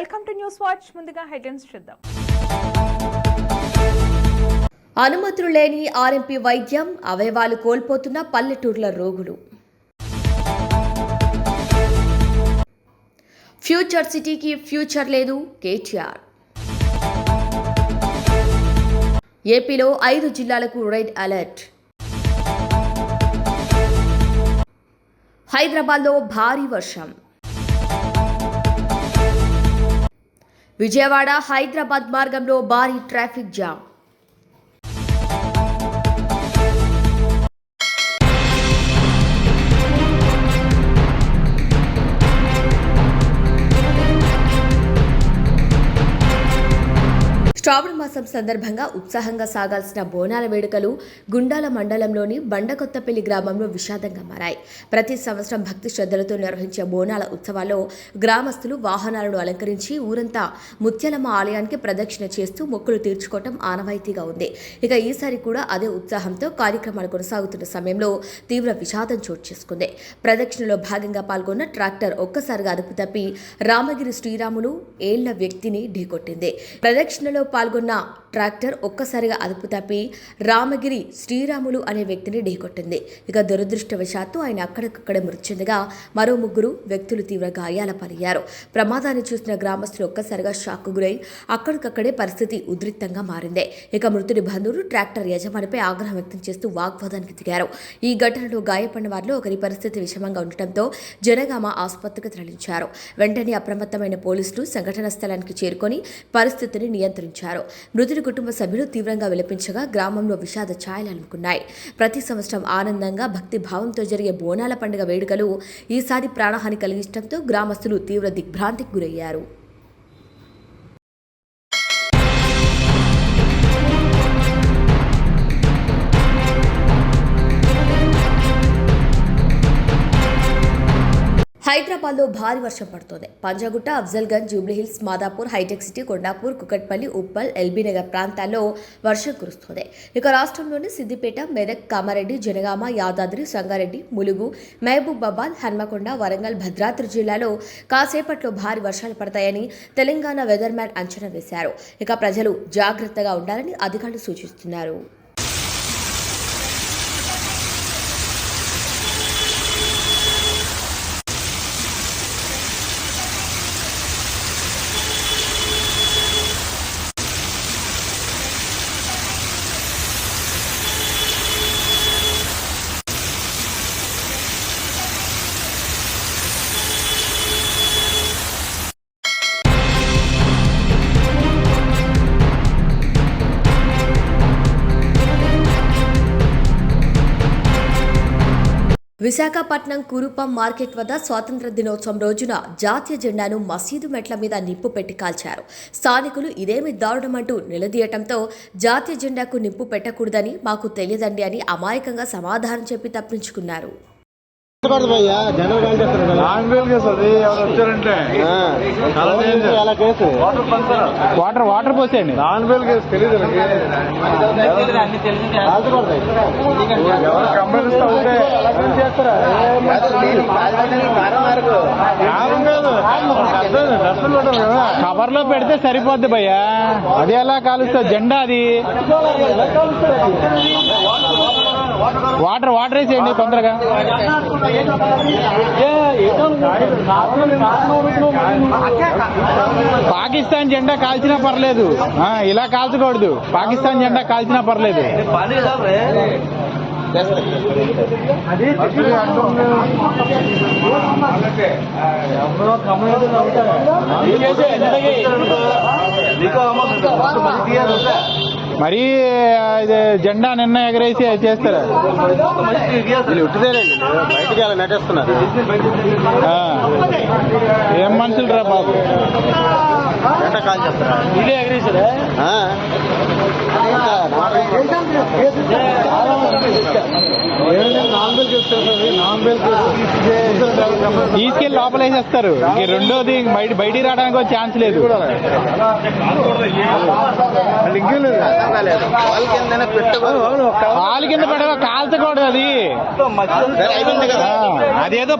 Welcome to news watch. ముందుగా headlines చూద్దాం. అనుమతులు లేని ఆర్ఎంపీ వైద్యం అవయవాలు కోల్పోతున్న పల్లెటూర్ల రోగులు. ఫ్యూచర్ సిటీకి ఫ్యూచర్ లేదు కేటీఆర్. ఏపీలో ఐదు జిల్లాలకు రెడ్ అలర్ట్. హైదరాబాద్లో భారీ వర్షం. విజయవాడ హైదరాబాద్ మార్గంలో భారీ ట్రాఫిక్ జామ్. శ్రావణ మాసం సందర్భంగా ఉత్సాహంగా సాగాల్సిన బోనాల వేడుకలు గుండాల మండలంలోని బండకొత్తపల్లి గ్రామంలో విషాదంగా మారాయి. ప్రతి సంవత్సరం భక్తి శ్రద్ధలతో నిర్వహించే బోనాల ఉత్సవాల్లో గ్రామస్తులు వాహనాలను అలంకరించి ఊరంతా ముత్యాలమ్మ ఆలయానికి ప్రదక్షిణ చేస్తూ మొక్కులు తీర్చుకోవటం ఆనవాయితీగా ఉంది. ఇక ఈసారి కూడా అదే ఉత్సాహంతో కార్యక్రమాలు కొనసాగుతున్న సమయంలో తీవ్ర విషాదం చోటు చేసుకుంది. ప్రదక్షిణలో భాగంగా పాల్గొన్న ట్రాక్టర్ ఒక్కసారిగా అదుపు తప్పి రామగిరి శ్రీరాములు ఏళ్ళ వ్యక్తిని ఢీకొట్టింది. ప్రదక్షిణలో పాల్గొన్న ట్రాక్టర్ ఒక్కసారిగా అదుపు తప్పి రామగిరి శ్రీరాములు అనే వ్యక్తిని ఢీకొట్టింది. ఇక దురదృష్టవశాత్తు ఆయన అక్కడికక్కడే మృతి చెందగా మరో ముగ్గురు వ్యక్తులు తీవ్ర గాయాల పాలయ్యారు. ప్రమాదాన్ని చూసిన గ్రామస్తులు ఒక్కసారిగా షాక్కు గురై అక్కడికక్కడే పరిస్థితి ఉద్రిక్తంగా మారింది. ఇక మృతుడి బంధువులు ట్రాక్టర్ యజమానిపై ఆగ్రహం వ్యక్తం చేస్తూ వాగ్వాదానికి దిగారు. ఈ ఘటనలో గాయపడిన వారిలో ఒకరి పరిస్థితి విషమంగా ఉండటంతో జనగామ ఆసుపత్రికి తరలించారు. వెంటనే అప్రమత్తమైన పోలీసులు సంఘటన స్థలానికి చేరుకొని పరిస్థితిని నియంత్రించారు. మృతుడి కుటుంబ సభ్యులు తీవ్రంగా విలపించగా గ్రామంలో విషాద ఛాయలు అలుముకున్నాయి. ప్రతి సంవత్సరం ఆనందంగా భక్తి భావంతో జరిగే బోనాల పండుగ వేడుకలు ఈసారి ప్రాణహాని కలిగించడంతో గ్రామస్తులు తీవ్ర దిగ్భ్రాంతికి గురయ్యారు. హైదరాబాద్లో భారీ వర్షం పడుతోంది. పంజాగుట్ట అఫ్జల్గంజ్ జూబ్లీహిల్స్ మాదాపూర్ హైటెక్ సిటీ కొండాపూర్ కుకట్పల్లి ఉప్పల్ ఎల్బీనగర్ ప్రాంతాల్లో వర్షం కురుస్తోంది. ఇక రాష్ట్రంలోని సిద్దిపేట మెదక్ కామారెడ్డి జనగామ యాదాద్రి సంగారెడ్డి ములుగు మహబూబాబాద్ హన్మకొండ వరంగల్ భద్రాద్రి జిల్లాలో కాసేపట్లో భారీ వర్షాలు పడతాయని తెలంగాణ వెదర్ మ్యాన్ అంచనా వేశారు. ఇక ప్రజలు జాగ్రత్తగా ఉండాలని అధికారులు సూచిస్తున్నారు. విశాఖపట్నం కురుపం మార్కెట్ వద్ద స్వాతంత్ర దినోత్సవం రోజున జాతీయ జెండాను మసీదు మెట్ల మీద నిప్పు పెట్టి కాల్చారు. స్థానికులు ఇదేమి దారుణమంటూ నిలదీయటంతో జాతీయ జెండాకు నిప్పు పెట్టకూడదని మాకు తెలియదండి అని అమాయకంగా సమాధానం చెప్పి తప్పించుకున్నారు. వాటర్ వాటర్ వాటర్ పోసేయండి. నాన్ వేల్ కేసు తెలియదు కవర్లో పెడితే సరిపోద్ది భయ్యా. అది ఎలా కాలుస్తా జెండా అది. వాటర్ వాటర్ వేసేయండి తొందరగా. పాకిస్తాన్ జెండా కాల్చినా పర్లేదు. ఆ, ఇలా కాల్చకూడదు. పాకిస్తాన్ జెండా కాల్చినా పర్లేదు. మరి జెండా నిన్న ఎగరేసి చేస్తారు. బయటికి అలా నటేస్తున్నారు. ఏం మనుషులు రా బాబు కాల్ చేస్తారా? ఇదే ఎగరేసారా తీసుకెళ్ళి లోపల వేసేస్తారు ఇంక రెండోది బయట బయటికి రావడానికి ఛాన్స్ లేదు. ఇంకేం లేదు. కాలు కింద పడవ కాల్చకూడదు అది. అదేదో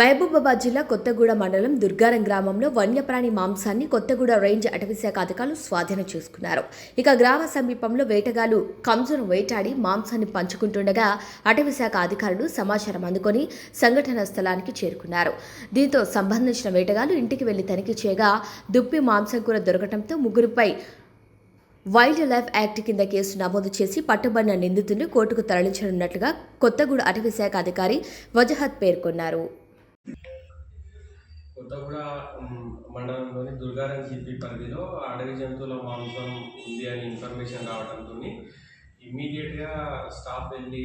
మహబూబాబాద్ జిల్లా కొత్తగూడ మండలం దుర్గారం గ్రామంలో వన్యప్రాణి మాంసాన్ని కొత్తగూడ రేంజ్ అటవీశాఖ అధికారులు స్వాధీనం చేసుకున్నారు. ఇక గ్రామ సమీపంలో వేటగాలు కంజును వేటాడి మాంసాన్ని పంచుకుంటుండగా అటవీశాఖ అధికారులు సమాచారం అందుకొని సంఘటన స్థలానికి చేరుకున్నారు. దీంతో సంబంధించిన వేటగాలు ఇంటికి వెళ్ళి తనిఖీ చేయగా దుప్పి మాంసం కూర దొరకడంతో ముగ్గురుపై వైల్డ్ లైఫ్ యాక్ట్ కింద కేసు నమోదు చేసి పట్టుబడిన నిందితుడిని కోర్టుకు తరలించనున్నట్లుగా కొత్తగూడ అటవీశాఖ అధికారి వజహత్ పేర్కొన్నారు. కొత్తగూడ మండలంలోని దుర్గారం జీపీ పరిధిలో అడవి జంతువుల మాంసం ఉంది అని ఇన్ఫర్మేషన్ రావడంతో ఇమ్మీడియట్గా స్టాఫ్ వెళ్ళి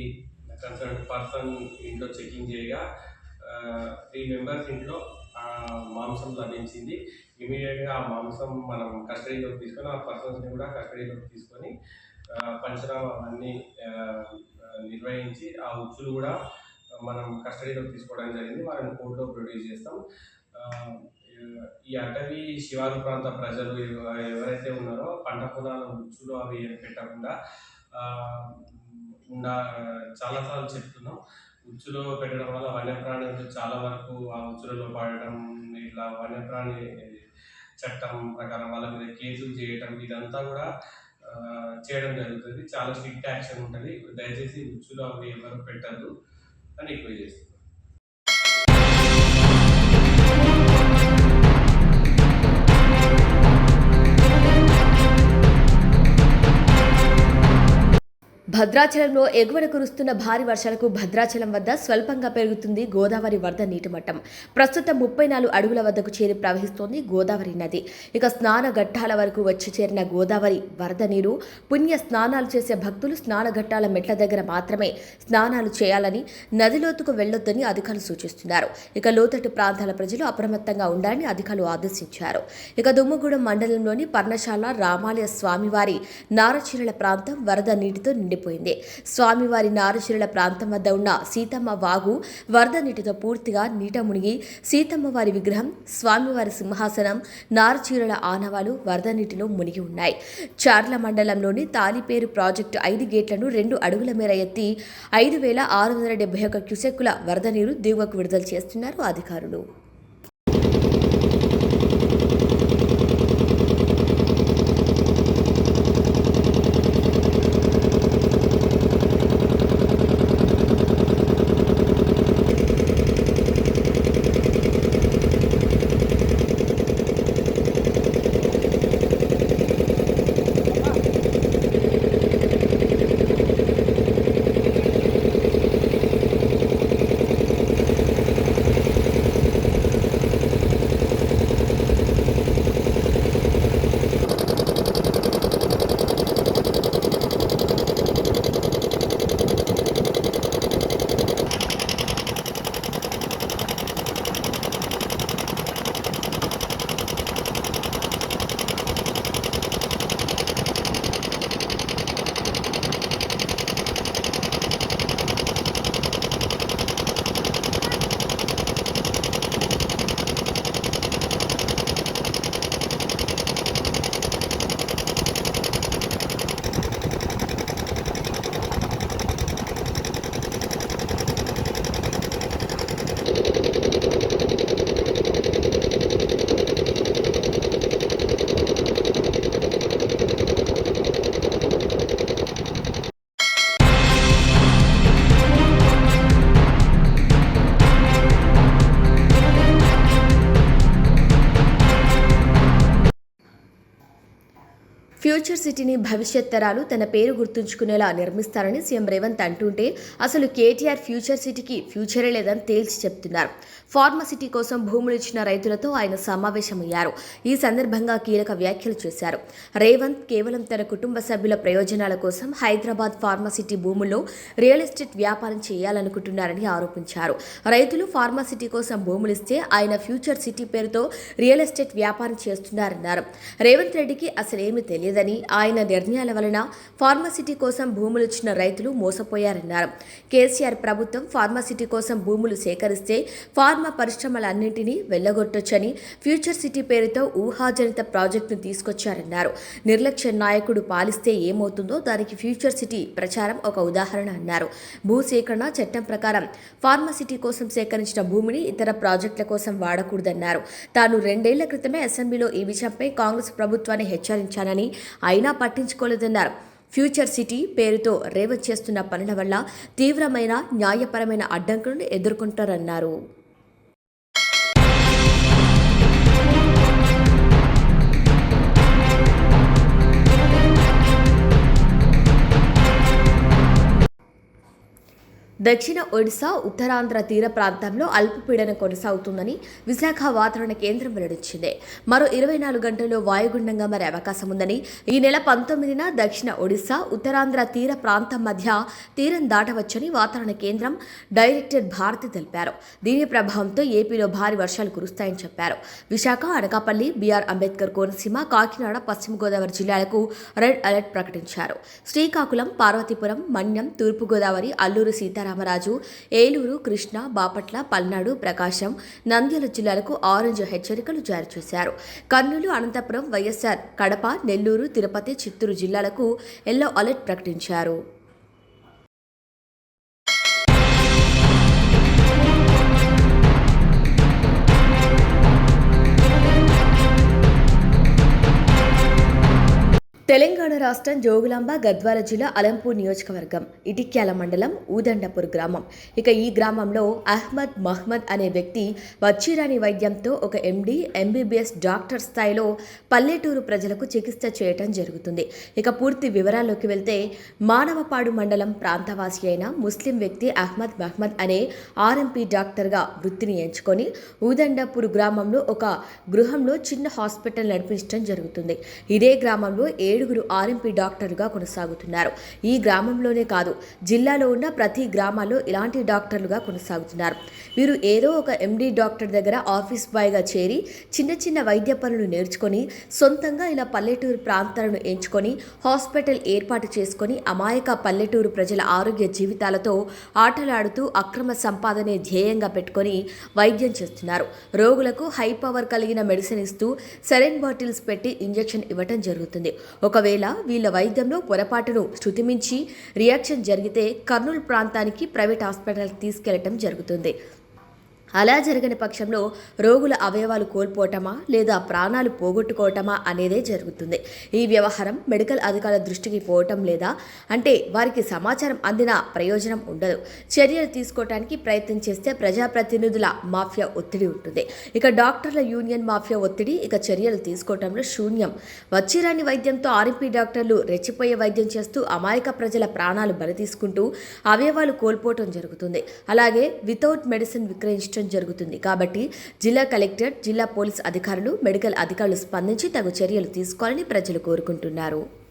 కన్సర్న్ పర్సన్ ఇంట్లో చెకింగ్ చేయగా త్రీ మెంబర్స్ ఇంట్లో మాంసం లభించింది. ఇమీడియట్గా ఆ మాంసం మనం కస్టడీలోకి తీసుకొని ఆ పర్సన్స్ని కూడా కస్టడీలోకి తీసుకొని పంచనామా అన్నీ నిర్వహించి ఆ ఉచ్చులు కూడా మనం కస్టడీలోకి తీసుకోవడం జరిగింది. వారిని కోర్టులో ప్రొడ్యూస్ చేస్తాం. ఈ అటవీ శివారు ప్రాంత ప్రజలు ఎవరైతే ఉన్నారో పంట పొలాల ఉచ్చులు అవి ఏం పెట్టకుండా ఆ, ఉండ చాలాసార్లు చెప్తున్నాం. ఉచ్చులో పెట్టడం వల్ల వన్యప్రాణులు చాలా వరకు ఆ ఉచ్చులలో పడటం ఇట్లా వన్యప్రాణి చట్టం ప్రకారం వాళ్ళ మీద కేసులు చేయటం ఇదంతా కూడా చేయడం జరుగుతుంది. చాలా స్ట్రిక్ట్ యాక్షన్ ఉంటుంది. దయచేసి ఉచ్చులు అవి ఎవరు పెట్టద్దు. అని రిక్వెస్ట్ చేస్తున్నాం భద్రాచలంలో ఎగువన కురుస్తున్న భారీ వర్షాలకు భద్రాచలం వద్ద స్వల్పంగా పెరుగుతుంది గోదావరి వరద నీటి మట్టం ప్రస్తుతం ముప్పై నాలుగు అడుగుల వద్దకు చేరి ప్రవహిస్తోంది గోదావరి నది. ఇక స్నాన ఘట్టాల వరకు వచ్చి చేరిన గోదావరి వరద నీరు పుణ్య స్నానాలు చేసే భక్తులు స్నాన ఘట్టాల మెట్ల దగ్గర మాత్రమే స్నానాలు చేయాలని నదిలోతుకు వెళ్ళొద్దని అధికారులు సూచిస్తున్నారు. ఇక లోతట్టు ప్రాంతాల ప్రజలు అప్రమత్తంగా ఉండాలని అధికారులు ఆదేశించారు. ఇక దుమ్ముగూడెం మండలంలోని పర్ణశాల రామాలయ స్వామివారి నారచీరల ప్రాంతం వరద నీటితో నిండిపోయింది స్వామివారి నారచరుల ప్రాంతం వద్ద ఉన్న సీతమ్మ వాగు వరద నీటితో పూర్తిగా నీట మునిగి సీతమ్మ వారి విగ్రహం స్వామివారి సింహాసనం నారచీరల ఆనవాలు వరద నీటిలో మునిగి ఉన్నాయి. చార్ల మండలంలోని తాలిపేరు ప్రాజెక్టు ఐదు గేట్లను రెండు అడుగుల మేర ఎత్తి ఐదు వేల ఆరు వందల డెబ్బై ఒక క్యూసెక్కుల వరద నీరు దిగువకు విడుదల చేస్తున్నారు అధికారులు. సిటీని భవిష్యత్ తరాలు తన పేరు గుర్తుంచుకునేలా నిర్మిస్తారని సీఎం రేవంత్ అంటుంటే అసలు కేటీఆర్ ఫ్యూచర్ సిటీకి ఫ్యూచరే లేదని తేల్చి చెప్తున్నారు. ఫార్మసిటీ కోసం భూములు ఇచ్చిన రైతులతో ఆయన సమావేశమయ్యారు. ఈ సందర్భంగా కీలక వ్యాఖ్యలు చేశారు. రేవంత్ కేవలం తన కుటుంబ సభ్యుల ప్రయోజనాల కోసం హైదరాబాద్ ఫార్మసిటీ భూముల్లో రియల్ ఎస్టేట్ వ్యాపారం చేయాలనుకుంటున్నారని ఆరోపించారు. రైతులు ఫార్మా సిటీ కోసం భూములిస్తే ఆయన ఫ్యూచర్ సిటీ పేరుతో రియల్ ఎస్టేట్ వ్యాపారం చేస్తున్నారన్నారు. రేవంత్ రెడ్డికి అసలేమీ తెలియదని ఆ ఆయన నిర్ణయాల వలన ఫార్మసిటీ కోసం భూములు ఇచ్చిన రైతులు మోసపోయారన్నారు. కేసీఆర్ ప్రభుత్వం ఫార్మసిటీ కోసం భూములు సేకరిస్తే ఫార్మా పరిశ్రమలన్నింటినీ వెళ్ళగొట్టొచ్చని ఫ్యూచర్ సిటీ పేరుతో ఊహాజనిత ప్రాజెక్టును తీసుకొచ్చారన్నారు. నిర్లక్ష్య నాయకుడు పాలిస్తే ఏమవుతుందో దానికి ఫ్యూచర్ సిటీ ప్రచారం ఒక ఉదాహరణ అన్నారు. భూసేకరణ చట్టం ప్రకారం ఫార్మసిటీ కోసం సేకరించిన భూమిని ఇతర ప్రాజెక్టుల కోసం వాడకూడదన్నారు. తాను రెండేళ్ళ క్రితమే అసెంబ్లీలో ఈ విషయంపై కాంగ్రెస్ ప్రభుత్వాన్ని హెచ్చరించానని అయినా పట్టించుకోలేదన్నారు. ఫ్యూచర్ సిటీ పేరుతో రేవంత్ చేస్తున్న పనుల వల్ల తీవ్రమైన న్యాయపరమైన అడ్డంకులను ఎదుర్కొంటారన్నారు. దక్షిణ ఒడిశా ఉత్తరాంధ్ర తీర ప్రాంతంలో అల్పపీడనం కొనసాగుతుందని విశాఖ వాతావరణ కేంద్రం వెల్లడించింది. మరో ఇరవై నాలుగు గంటల్లో వాయుగుండంగా మారే అవకాశం ఉందని ఈ నెల పంతొమ్మిదిన దక్షిణ ఒడిశా ఉత్తరాంధ్ర తీర ప్రాంతం మధ్య తీరం దాటవచ్చని వాతావరణ కేంద్రం డైరెక్టర్ భారతి తెలిపారు. దీని ప్రభావంతో ఏపీలో భారీ వర్షాలు కురుస్తాయని చెప్పారు. విశాఖ అనకాపల్లి బీఆర్ అంబేద్కర్ కోనసీమ కాకినాడ పశ్చిమ గోదావరి జిల్లాలకు రెడ్ అలర్ట్ ప్రకటించారు. శ్రీకాకుళం పార్వతీపురం మన్యం తూర్పుగోదావరి అల్లూరు రామరాజు ఏలూరు కృష్ణా బాపట్ల పల్నాడు ప్రకాశం నంద్యాల జిల్లాలకు ఆరెంజ్ హెచ్చరికలు జారీ చేశారు. కర్నూలు అనంతపురం వైఎస్ఆర్ కడప నెల్లూరు తిరుపతి చిత్తూరు జిల్లాలకు ఎల్లో అలర్ట్ ప్రకటించారు. తెలంగాణ రాష్ట్రం జోగులాంబ గద్వాల జిల్లా అలంపూర్ నియోజకవర్గం ఇటిక్యాల మండలం ఊదండపూర్ గ్రామం. ఇక ఈ గ్రామంలో అహ్మద్ మహ్మద్ అనే వ్యక్తి వచ్చిరాని వైద్యంతో ఒక ఎండి ఎంబీబీఎస్ డాక్టర్ స్థాయిలో పల్లెటూరు ప్రజలకు చికిత్స చేయటం జరుగుతుంది. ఇక పూర్తి వివరాల్లోకి వెళ్తే మానవపాడు మండలం ప్రాంతవాసి అయిన ముస్లిం వ్యక్తి అహ్మద్ మహ్మద్ అనే ఆర్ఎంపీ డాక్టర్గా వృత్తిని ఎంచుకొని ఊదండపూర్ గ్రామంలో ఒక గృహంలో చిన్న హాస్పిటల్ నడిపించడం జరుగుతుంది. ఇదే గ్రామంలో ఏ ఏడుగురు ఆర్ఎంపీ డాక్టర్లుగా కొనసాగుతున్నారు. ఈ గ్రామంలోనే కాదు జిల్లాలో ఉన్న ప్రతి గ్రామాల్లో ఇలాంటి డాక్టర్లుగా కొనసాగుతున్నారు. వీరు ఏదో ఒక ఎండీ డాక్టర్ దగ్గర ఆఫీస్ బాయ్గా చేరి చిన్న చిన్న వైద్య పనులు నేర్చుకొని సొంతంగా ఇలా పల్లెటూరు ప్రాంతాలను ఎంచుకొని హాస్పిటల్ ఏర్పాటు చేసుకొని అమాయక పల్లెటూరు ప్రజల ఆరోగ్య జీవితాలతో ఆటలాడుతూ అక్రమ సంపాదనే ధ్యేయంగా పెట్టుకొని వైద్యం చేస్తున్నారు. రోగులకు హై పవర్ కలిగిన మెడిసిన్ ఇస్తూ సెరెన్ బాటిల్స్ పెట్టి ఇంజెక్షన్ ఇవ్వటం జరుగుతుంది. ఒకవేళ వీళ్ళ వైద్యంలో పొరపాటును శృతిమించి రియాక్షన్ జరిగితే కర్నూలు ప్రాంతానికి ప్రైవేట్ హాస్పిటల్కి తీసుకెళ్ళటం జరుగుతుంది. అలా జరగని పక్షంలో రోగుల అవయవాలు కోల్పోవటమా లేదా ప్రాణాలు పోగొట్టుకోవటమా అనేదే జరుగుతుంది. ఈ వ్యవహారం మెడికల్ అధికారుల దృష్టికి పోవటం లేదా? అంటే వారికి సమాచారం అందిన ప్రయోజనం ఉండదు. చర్యలు తీసుకోవటానికి ప్రయత్నం చేస్తే ప్రజాప్రతినిధుల మాఫియా ఒత్తిడి ఉంటుంది. ఇక డాక్టర్ల యూనియన్ మాఫియా ఒత్తిడి ఇక చర్యలు తీసుకోవటంలో శూన్యం. వచ్చిరాని వైద్యంతో ఆర్ఎంపీ డాక్టర్లు రెచ్చిపోయే వైద్యం చేస్తూ అమాయక ప్రజల ప్రాణాలు బలి తీసుకుంటూ అవయవాలు కోల్పోవటం జరుగుతుంది. అలాగే వితౌట్ మెడిసిన్ విక్రయించడం జరుగుతుంది. కాబట్టి జిల్లా కలెక్టర్ జిల్లా పోలీస్ అధికారులు మెడికల్ అధికారులు స్పందించి తగు చర్యలు తీసుకోవాలని ప్రజలు కోరుకుంటున్నారు.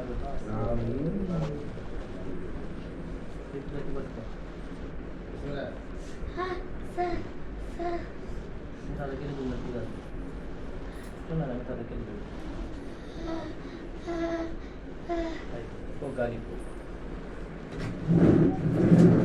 はい、今回に行こう。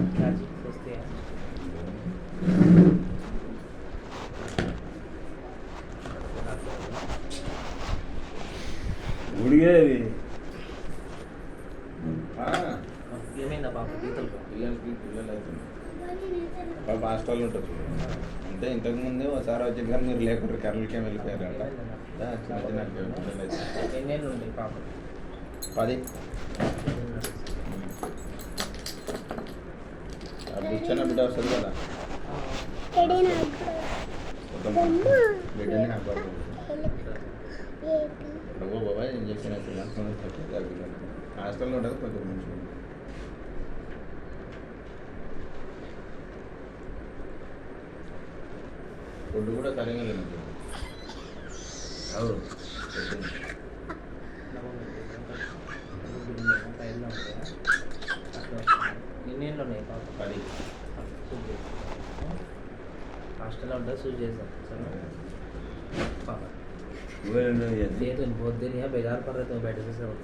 ఏమైందా పాప గీతలు. పిల్లలకి పిల్లలు అవుతుంది పాప హాస్టల్ ఉంటుంది. అంటే ఇంతకు ముందే ఒకసారి వచ్చి కానీ మీరు లేకుండా కర్రలకేం వెళ్ళిపోయారంట. దా, చిన్న చిన్న పిల్లలు అయితే. ఎన్నేళ్ళు ఉంది పాప? పది. బుచ్చన్న బిడ్డ వస్తుంది కదా. బిడ్డని నాకు ప్రభు బాబా ఇంజక్షన్ తగ్గింది హాస్టల్లో ఉండదు కొంచెం మంచి ఫుడ్ కూడా సరిగా లేదు అవును. ఎన్నేళ్ళు ఉన్నాయి హాస్టల్లో ఉంటుంది సూట్ చేసాం పాప లేదు పోతే బెజారు పర్లేదు బయట చేసేవాళ్ళు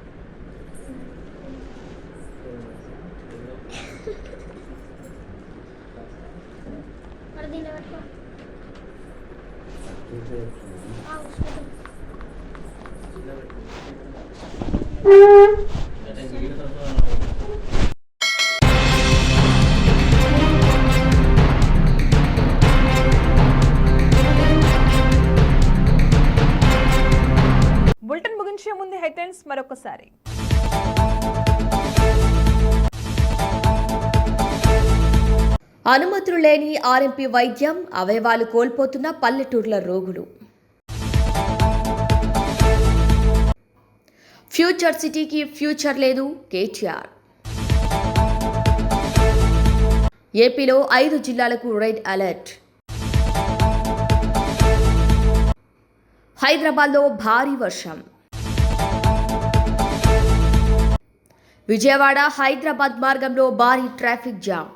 బులెటిన్ ముగించే ముందు హెడ్లైన్స్ మరొకసారి. అనుమతులు లేని ఆర్ఎంపీ వైద్యం అవయవాలు కోల్పోతున్న పల్లెటూర్ల రోగులు. ఫ్యూచర్ సిటీకి ఫ్యూచర్ లేదు కేటీఆర్. ఏపీలో ఐదు జిల్లాలకు రెడ్ అలర్ట్. హైదరాబాద్లో భారీ వర్షం. విజయవాడ హైదరాబాద్ మార్గంలో భారీ ట్రాఫిక్ జామ్.